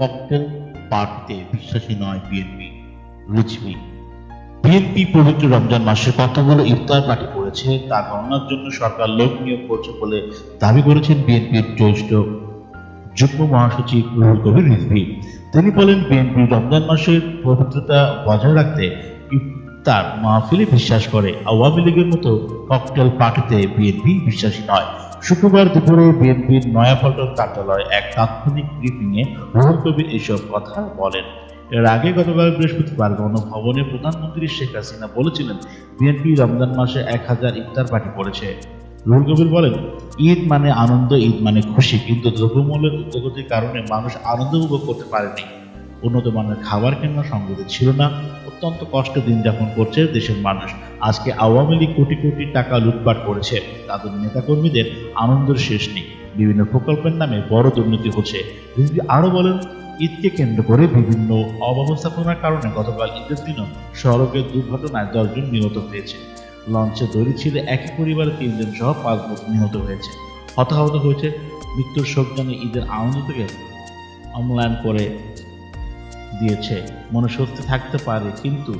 Cocktail পার্টিতে বিশ্বাসী নয় বিএনপি। বিএনপি পবিত্র রমজান ইফতার পার্টি করেছে, তা গণনার জন্য সরকার লোক নিয়োগ করছে বলে দাবি করেছেন বিএনপির জ্যেষ্ঠ যুগ্ম মহাসচিব রুহুল কবির রিজভি। তিনি বলেন, বিএনপি রমজান মাসের পবিত্রতা বজায় রাখতে ইফতার মাহফিলে বিশ্বাস করে। আওয়ামী লীগের মতো ককটেল পার্টিতে বিএনপি বিশ্বাসী নয়। শুক্রবার দুপুরে বিএনপির নয়াপল্টন কার্যালয়ে এক তাৎক্ষণিক ব্রিফিংয়ে রুহুল এসব কথা বলেন। এর আগে গতকাল বৃহস্পতিবার গণভবনে প্রধানমন্ত্রী শেখ হাসিনা বলেছিলেন, বিএনপি রমজান মাসে এক হাজার ইফতার পার্টি করেছে। রুহুল কবির বলেন, ঈদ মানে আনন্দ, ঈদ মানে খুশি, কিন্তু দ্রব্যমূল্যের উদ্যোগতির কারণে মানুষ আনন্দ উপভোগ করতে পারেনি। উন্নত মানের খাবার কেনার সংগতি ছিল না অত্যন্ত কষ্ট দিন যাপন করছে দেশের মানুষ। আজকে আওয়ামী লীগ কোটি কোটি টাকা লুটপাট করেছে। তাদের নেতাকর্মীদের আনন্দের শেষ নেই। বিভিন্ন প্রকল্পের নামে বড় দুর্নীতি হচ্ছে। রিজভী আরও বলেন, ঈদকে কেন্দ্র করে বিভিন্ন অব্যবস্থাপনার কারণে গতকাল ঈদের দিনও সড়কের দুর্ঘটনায় দশজন নিহত হয়েছে। লঞ্চে দড়ি ছিল একই পরিবারের তিনজন সহ পাঁচ লোক নিহত হয়েছে। হতাহত হয়েছে মৃত্যুর শোক জানিয়ে ঈদের আনন্দ থেকে অম্লায়ন করে দিয়েছে। মনে স্বস্তি থাকতে পারে, কিন্তু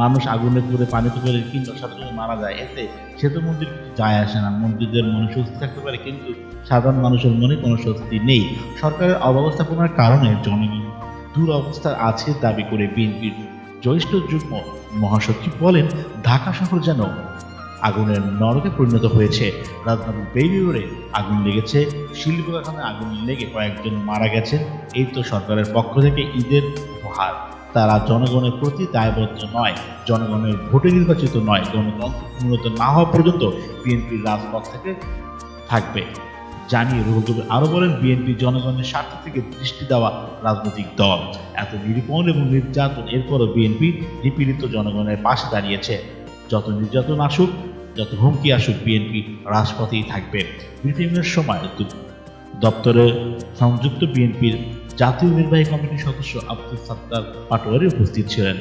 মানুষ আগুনে পুড়ে পানিতে পড়ে কিন্তু সাধারণ মারা যায়। এতে সেতু মন্দির যায় আসে না। মন্দিরদের মনে স্বস্তি থাকতে পারে, কিন্তু সাধারণ মানুষের মনে কোনো স্বস্তি নেই। সরকারের অব্যবস্থাপনার কারণে জনগণ দুরবস্থার আছে দাবি করে বিএনপির জ্যেষ্ঠ যুগ্ম মহাসচিব বলেন, ঢাকা শহর যেন আগুনের নরকে পরিণত হয়েছে। রাজধানীর বেইলি আগুন লেগেছে। শিল্প কারখানায় আগুন লেগে কয়েকজন মারা গেছেন। এই তো সরকারের পক্ষ থেকে ঈদের উপহার। তারা জনগণের প্রতি দায়বদ্ধ নয়, জনগণের ভোটে নির্বাচিত নয়। গণতন্ত্র উন্নত না হওয়া পর্যন্ত বিএনপির রাজপথ থেকে থাকবে। জানিয়ে রুহুল কবির আরও বলেন, বিএনপি জনগণের স্বার্থ থেকে দৃষ্টি দেওয়া রাজনৈতিক দল। এত নিরূপণ এবং নির্যাতন, এরপরও বিএনপি নিপীড়িত জনগণের পাশে দাঁড়িয়েছে। যত নির্যাতন আসুক, যত হুমকি আসুক বিএনপি রাজপথেই থাকবে। ব্রিফিংয়ের সময় দপ্তরে সংযুক্ত বিএনপির জাতীয় নির্বাহী কমিটির সদস্য আব্দুল সাত্তার পাটোয়ারি উপস্থিত ছিলেন।